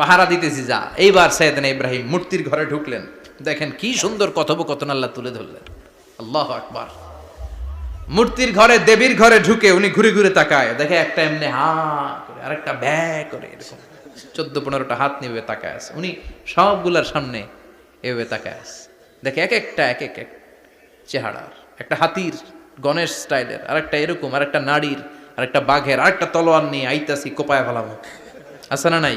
পাহারা দিতেছি, যা। এইবার সাইয়েদিন ইব্রাহিম মূর্তির ঘরে ঢুকলেন। দেখেন কি সুন্দর কথোপকথন আল্লাহ তুলে ধরলেন। আল্লাহ আকবার। মূর্তির ঘরে, দেবীর ঘরে ঢুকে উনি ঘুরে ঘুরে তাকায়। দেখে একটা এমনি হা করে, আরেকটা ব্যা করে এরকম। চোদ্দ পনেরোটা হাত নিবে তাকায় আছে। উনি সবগুলার সামনে এভাবে তাকায় আছে। দেখে এক একটা, এক এক এক চেহারার। একটা হাতির, গণেশ স্টাইলের, আরেকটা এরকম, আরেকটা নারীর আরেকটা বাঘের, আরেকটা তলোয়ার নিয়ে আইতাসি কোপায় ফেলাবো আছে না নাই?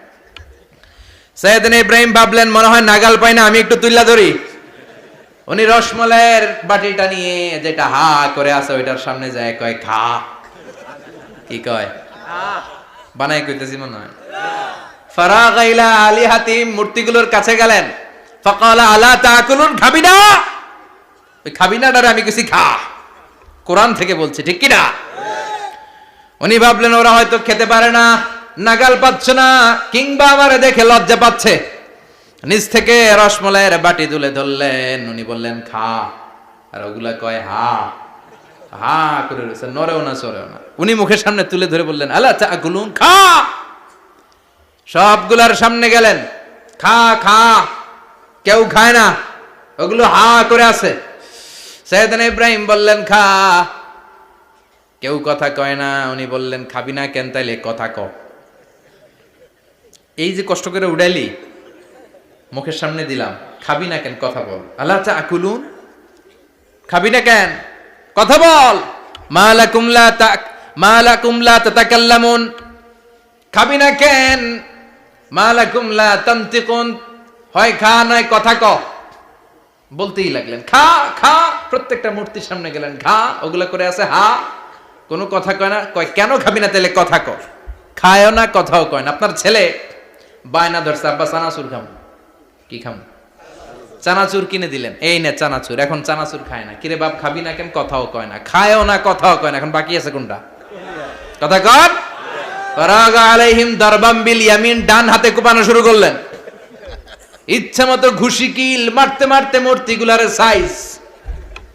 সৈয়দান ইব্রাহিম ভাবলেন, মনে হয় নাগাল পাই না, আমি একটু তুল্লা ধরি। উনি রসমলাইয়ের বাটিটা নিয়ে যেটা হা করে আছে, ওইটার সামনে যায়, কয়, খা। কি কয়? বানাই কইতেছি মনে হয়। ফারাগ ইলা আলী হাতিম মূর্তিগুলোর কাছে গেলেন। ফাকালা, আলা তাকুলুন খাবি না ওই খাবি না ডারে আমি কিছু খা। কোরআন থেকে বলছি, ঠিক কি না উনি ভাবলেন, ওরা হয়তো খেতে পারে না। নাগাল পাচ্ছে না, কিংবা আমারে দেখে লজ্জা পাচ্ছে। নিচ থেকে রসমলাইয়ের বাটি তুলে ধরলেন, উনি বললেন, খা। আর ওগুলা কয়, হা। হা করে রয়েছে নরেও না, সরেও না। উনি মুখের সামনে তুলে ধরে বললেন আল্লাহ চা গুলুন খা। সবগুলার সামনে গেলেন, খা খা। কেউ খায় না, ওগুলো হা করে আছে। সৈয়দান ইব্রাহিম বললেন, খা। কেউ কথা কয় না, উনি বললেন, খাবি না কেন তাইলে কথা ক। এই যে কষ্ট করে উড়াইলি মুখের সামনে দিলাম, খাবি না কেন? কথা বল। আল্লাহ চা আকুলুন? খাবি না কেন? কথা বল। মালা কুমলা তাক মালা কুমলা তাতাকাল্লামুন। খাবি না কেন? মালা কুমলা তান্তিকুন। হয় খা, নয় কথা ক। বলতেই লাগলেন, খা খা। প্রত্যেকটা মূর্তির সামনে গেলেন, খা। ওগুলো করে আছে, হা। কোনো কথা কয় না, কয়, কেন খাবি না তাহলে কথা ক। খায়ও না, কথাও কয় না। আপনার ছেলে বায়না ধরছে, আব্বা, চানাচুর খাম। কি খাম? চানাচুর কিনে দিলেন। এই না, চানাচুর, এখন চানাচুর খায় না। কিরে বাপ, খাবি না কেন? কথাও কয় না। খায়ও না, কথাও কয় না। এখন বাকি আছে কোনটা? কথা কর। ফরাগ আলাইহিম দরবাম বিল ইয়ামিন, ডান হাতে কোপানো শুরু করলেন। ইচ্ছা মতো ঘুষি কিল, মারতে মারতে মূর্তিগুলার সাইজ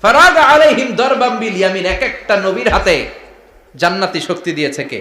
ফরাগ আলাইহিম দরবাম বিল ইয়ামিন, এক একটা নবীর হাতে জান্নাতি শক্তি দিয়েছে কে?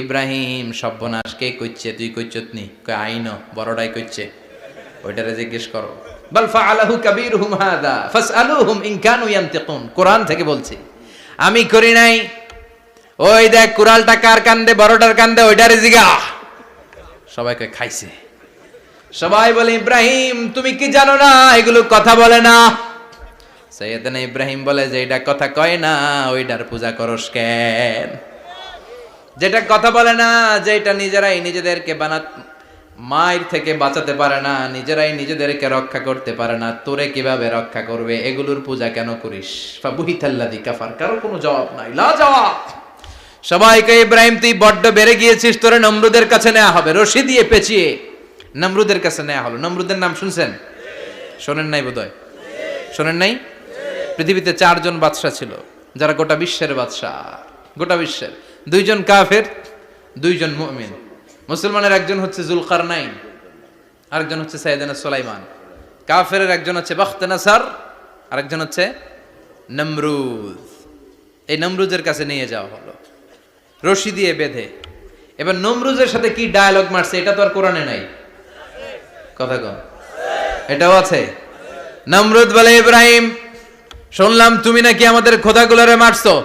ইব্রাহিম, সর্বনাশ, কে কইছে তুই কইছত কই আইন বড়টাই কইছে ওইটারে জিজ্ঞেস করো। বাল ফাআলাহু কাবীরুহুম হাযা, ফাসআলুহুম ইন কানু ইয়ানতিকুন। কোরআন থেকে বলছি, আমি করি নাই। ওই দেখ কুরালটা কার কান্দে, বড়টার কান্দে, ওইটারে জিগা। সবাইকে খাইছে। সবাই বলে, ইব্রাহিম, তুমি কি জানো না? এগুলো কথা বলে না। সৈয়দনা ইব্রাহিম বলে, যে এটা কথা কয় না, ওইটার পূজা করস কেন? যেটা কথা বলে না, যেটা নিজেরাই নিজেদেরকে বানা মায়ের থেকে বাঁচাতে পারে না, নিজেরাই নিজেদেরকে রক্ষা করতে পারে না, তোরে কীভাবে রক্ষা করবে, এগুলোর পূজা কেন করিস? কাফার কারও কোনো জবাব নাই সবাইকে ইব্রাহিম, তুই বড্ড বেড়ে গিয়েছিস, তোরে নমরুদের কাছে নেওয়া হবে, রশি দিয়ে পেঁচিয়ে। নমরুদের কাছে নেওয়া হলো। নমরুদের নাম শুনছেন? শোনেন নাই বোধহয়? শোনেন নাই? পৃথিবীতে চারজন বাদশাহ ছিল, যারা গোটা বিশ্বের বাদশাহ, গোটা বিশ্বের। দুইজন কাফের, দুইজন মুমিন। মুসলমানের একজন হচ্ছে জুলকার নাইন আরেকজন হচ্ছে সাইদানা সোলাইমান। কাফের একজন হচ্ছে বখতে নাসার আরেকজন হচ্ছে নমরুদ। এই নমরুজের কাছে নিয়ে যাওয়া হলো। রশি দিয়ে বেঁধে। এবার নমরুজের সাথে কি ডায়ালগ মারছে, এটা তো আর কোরআনে নাই। কথা কম। এটাও আছে। নমরুদ বলে, ইব্রাহিম, শুনলাম তুমি নাকি আমাদের খোদাগুলোরে মারছো।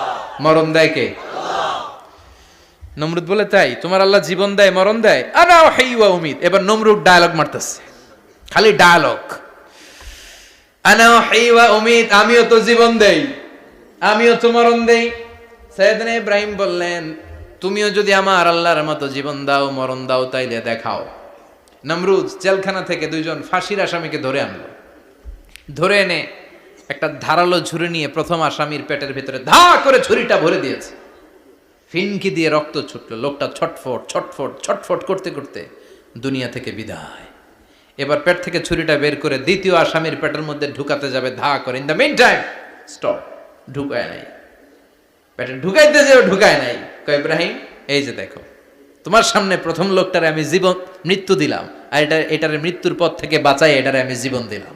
মরণ দেয় কে? নমরুদ বলে, তাই, তোমার আল্লাহ জীবন দেয়, মরণ দেয়? আনা হাইওয়া উমিদ এবার নমরুদ ডায়ালগ মারতেছে। খালি ডায়ালগ আনা হাইওয়া উমিদ আমিও তো জীবন দেই, আমিও তো মরণ দেই। সৈয়দনা ইব্রাহিম বললেন, তুমিও যদি আমার আল্লাহর মতো জীবন দাও, মরণ দাও, তাইলে দেখাও। নমরুদ জেলখানা থেকে দুইজন ফাঁসির আসামিকে ধরে আনলো। ধরে এনে একটা ধারালো ঝুড়ি নিয়ে প্রথম আসামির পেটের ভিতরে ধা করে ছুরিটা ভরে দিয়েছে। ফিনকি দিয়ে রক্ত ছুটলো, লোকটা ছটফট ছটফট ছটফট করতে করতে দুনিয়া থেকে বিদায়। এবার পেট থেকে ছুরিটা বের করে দ্বিতীয় আসামির পেটের মধ্যে ঢুকাতে যাবে, ধা করে। In the meantime stop, ঢুকায় নাই। পেটে ঢুকাইতে যাবে ঢুকায় নাই। কয় ইব্রাহিম, এই যে দেখো, তোমার সামনে প্রথম লোকটারে আমি জীবন, মৃত্যু দিলাম। আর এটা, এটারে মৃত্যুর পথ থেকে বাঁচাই এটারে আমি জীবন দিলাম।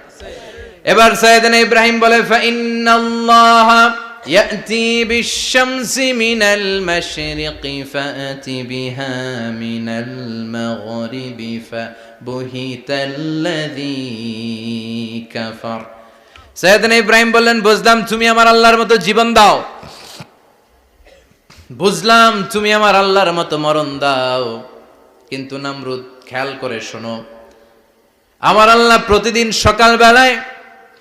এবার সৈয়দনা ইব্রাহিম বলে, ফাইন্নাল্লাহ ইয়াতি বিশ-শামসি মিনাল মাশরিকি ফাতি বিহা মিনাল মাগরিবি ফাবুহিতাল্লাযী কাফার। সৈয়দনা ইব্রাহিম বললেন, বুঝলাম তুমি আমার আল্লাহর মতো জীবন দাও। বুঝলাম তুমি আমার আল্লাহর মতো মরণ দাও। কিন্তু নামরুদ, খেয়াল করে শোনো, আমার আল্লাহ প্রতিদিন সকাল বেলায়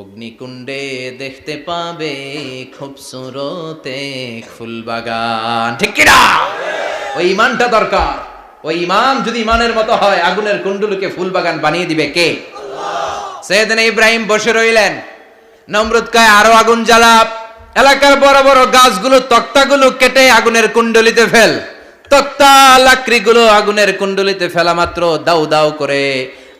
অগ্নিকুণ্ডে দেখতে পাবে খুব সুরতে ফুলবাগান ঠিক কিনা? ওই ইমানটা দরকার। ওই ইমান যদি ইমানের মতো হয়, আগুনের কুণ্ডুলকে ফুলবাগান বানিয়ে দিবে কে? সেদিন ইব্রাহিম বসে রইলেন। নমরুদ কায়, আরও আগুন জ্বালা এলাকার বড় বড় গাছগুলো, তক্তাগুলো কেটে আগুনের কুণ্ডলিতে ফেল। তক্তা লাকড়িগুলো আগুনের কুণ্ডলিতে ফেলা মাত্র দাউ দাউ করে।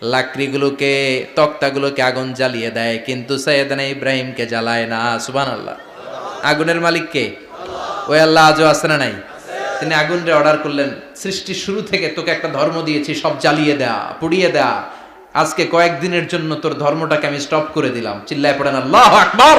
লাকড়িগুলোকে, তক্তাগুলোকে আগুন জ্বালিয়ে দেয়, কিন্তু সৈয়দানা ইব্রাহিমকে জ্বালায় না। সুবান আল্লাহ আগুনের মালিককে ওই আল্লাহ আজও আসে না নাই? তিনি আগুনরে অর্ডার করলেন, সৃষ্টির শুরু থেকে তোকে একটা ধর্ম দিয়েছি, সব জ্বালিয়ে দেয়া পুড়িয়ে দেয়া আজকে কয়েকদিনের জন্য তোর ধর্মটাকে আমি স্টপ করে দিলাম। চিল্লায় পড়েন আল্লাহ আকবর।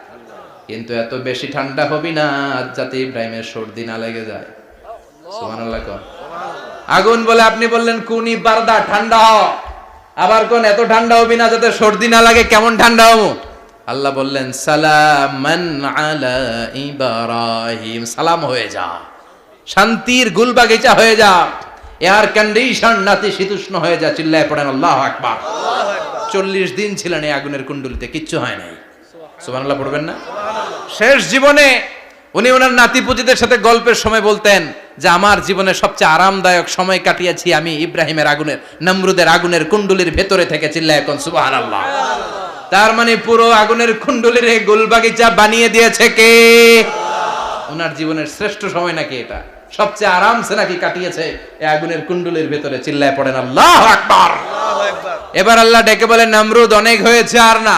কিন্তু এত বেশি ঠান্ডা হবি না যাতে ইব্রাহিমের সর্দি না লেগে যায়। সুবহানাল্লাহ। আগুন বলে আপনি বললেন কোন ইবারদা ঠান্ডা হ। আবার কোন এত ঠান্ডা হবি না যাতে সর্দি না লাগে কেমন ঠান্ডা হব? আল্লাহ বললেন সালামান আলা ইব্রাহিম। সালাম হয়ে যা। শান্তির গুলবাগিচা হয়ে যা। এয়ার কন্ডিশন নাতি শীতুষ্ণ হয়ে যা চিল্লায় পড়েন আল্লাহ আকবার। চল্লিশ দিন ছিলেন এই আগুনের কুণ্ডলিতে কিচ্ছু হয় নাই। সুবহানাল্লাহ পড়বেন না? শেষ জীবনে উনি ওনার নাতি পুতিদের সাথে গল্পের সময় বলতেন যে আমার জীবনে সবচেয়ে আরামদায়ক সময় কাটিয়েছি আমি ইব্রাহিমের আগুনের নমরুদের আগুনের কুণ্ডলির ভেতরে থেকে চিল্লায় এখন সুবাহ আল্লাহ তার মানে পুরো আগুনের কুণ্ডলির গোলবাগিচা বানিয়ে দিয়েছে কে? ওনার জীবনের শ্রেষ্ঠ সময় নাকি এটা? সবচেয়ে আরামসে নাকি কাটিয়েছে এই আগুনের কুণ্ডলির ভেতরে চিল্লায় পড়েন আল্লাহ আকবার। এবার আল্লাহ ডেকে বলে নমরুদ অনেক হয়েছে আর না।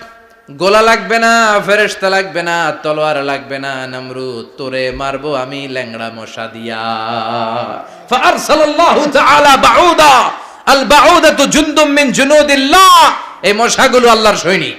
গোলা লাগবে না ফেরেস্তা লাগবে না, তলোয়ার লাগবে না, নামরু তোরে মারবো আমি ল্যাংড়া মশা দিয়া। ফারসালাল্লাহু আল মিন এই মশাগুলো আল্লাহর সৈনিক।